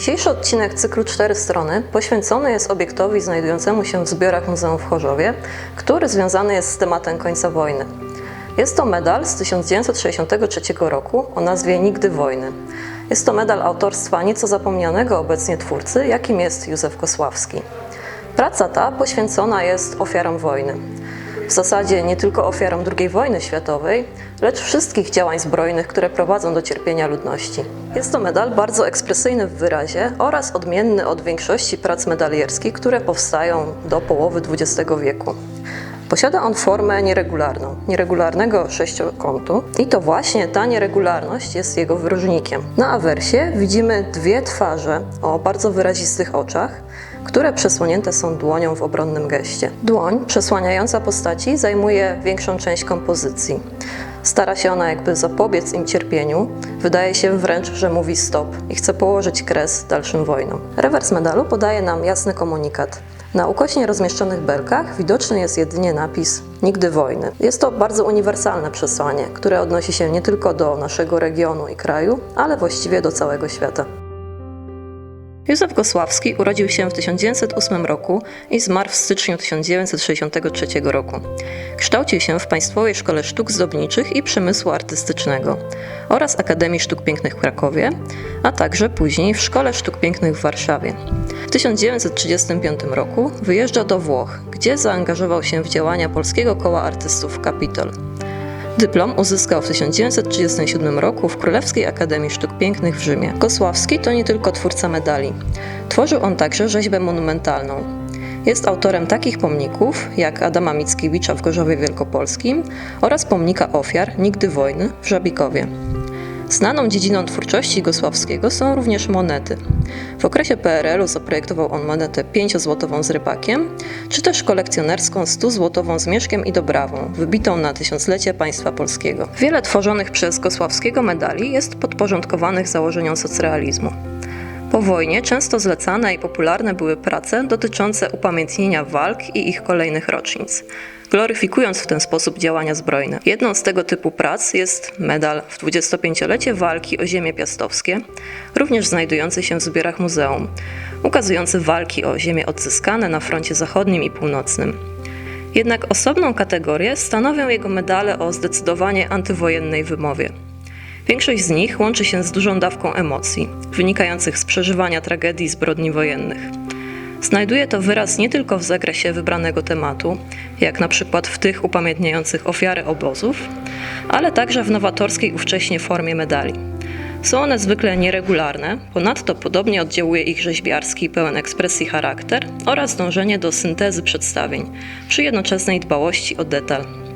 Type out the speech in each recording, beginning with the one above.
Dzisiejszy odcinek cyklu Cztery Strony poświęcony jest obiektowi znajdującemu się w zbiorach Muzeum w Chorzowie, który związany jest z tematem końca wojny. Jest to medal z 1963 roku o nazwie Nigdy wojny. Jest to medal autorstwa nieco zapomnianego obecnie twórcy, jakim jest Józef Kosławski. Praca ta poświęcona jest ofiarom wojny. W zasadzie nie tylko ofiarom II wojny światowej, lecz wszystkich działań zbrojnych, które prowadzą do cierpienia ludności. Jest to medal bardzo ekspresyjny w wyrazie oraz odmienny od większości prac medalierskich, które powstają do połowy XX wieku. Posiada on formę nieregularną, nieregularnego sześciokątu i to właśnie ta nieregularność jest jego wyróżnikiem. Na awersie widzimy dwie twarze o bardzo wyrazistych oczach, które przesłonięte są dłonią w obronnym geście. Dłoń przesłaniająca postaci zajmuje większą część kompozycji. Stara się ona jakby zapobiec im cierpieniu, wydaje się wręcz, że mówi stop i chce położyć kres dalszym wojnom. Rewers medalu podaje nam jasny komunikat. Na ukośnie rozmieszczonych belkach widoczny jest jedynie napis Nigdy wojny. Jest to bardzo uniwersalne przesłanie, które odnosi się nie tylko do naszego regionu i kraju, ale właściwie do całego świata. Józef Gosławski urodził się w 1908 roku i zmarł w styczniu 1963 roku. Kształcił się w Państwowej Szkole Sztuk Zdobniczych i Przemysłu Artystycznego oraz Akademii Sztuk Pięknych w Krakowie, a także później w Szkole Sztuk Pięknych w Warszawie. W 1935 roku wyjeżdża do Włoch, gdzie zaangażował się w działania Polskiego Koła Artystów Capitol. Dyplom uzyskał w 1937 roku w Królewskiej Akademii Sztuk Pięknych w Rzymie. Gosławski to nie tylko twórca medali. Tworzył on także rzeźbę monumentalną. Jest autorem takich pomników jak Adama Mickiewicza w Gorzowie Wielkopolskim oraz pomnika ofiar Nigdy Wojny w Żabikowie. Znaną dziedziną twórczości Gosławskiego są również monety. W okresie PRL-u zaprojektował on monetę 5-złotową z rybakiem, czy też kolekcjonerską 100-złotową z mieszkiem i dobrawą, wybitą na tysiąclecie państwa polskiego. Wiele tworzonych przez Gosławskiego medali jest podporządkowanych założeniom socrealizmu. Po wojnie często zlecane i popularne były prace dotyczące upamiętnienia walk i ich kolejnych rocznic, gloryfikując w ten sposób działania zbrojne. Jedną z tego typu prac jest medal w 25-lecie walki o ziemię piastowskie, również znajdujący się w zbiorach muzeum, ukazujący walki o ziemię odzyskane na froncie zachodnim i północnym. Jednak osobną kategorię stanowią jego medale o zdecydowanie antywojennej wymowie. Większość z nich łączy się z dużą dawką emocji, wynikających z przeżywania tragedii zbrodni wojennych. Znajduje to wyraz nie tylko w zakresie wybranego tematu, jak na przykład w tych upamiętniających ofiary obozów, ale także w nowatorskiej ówcześnie formie medali. Są one zwykle nieregularne, ponadto podobnie oddziałuje ich rzeźbiarski, pełen ekspresji charakter oraz dążenie do syntezy przedstawień, przy jednoczesnej dbałości o detal.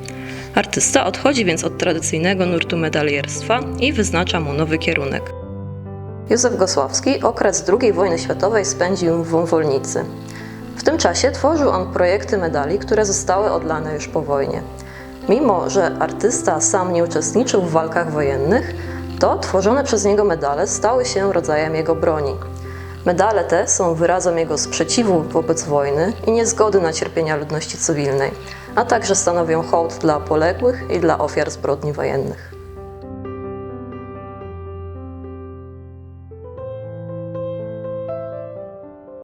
Artysta odchodzi więc od tradycyjnego nurtu medalierstwa i wyznacza mu nowy kierunek. Józef Gosławski okres II wojny światowej spędził w Wąwolnicy. W tym czasie tworzył on projekty medali, które zostały odlane już po wojnie. Mimo, że artysta sam nie uczestniczył w walkach wojennych, to tworzone przez niego medale stały się rodzajem jego broni. Medale te są wyrazem jego sprzeciwu wobec wojny i niezgody na cierpienia ludności cywilnej, a także stanowią hołd dla poległych i dla ofiar zbrodni wojennych.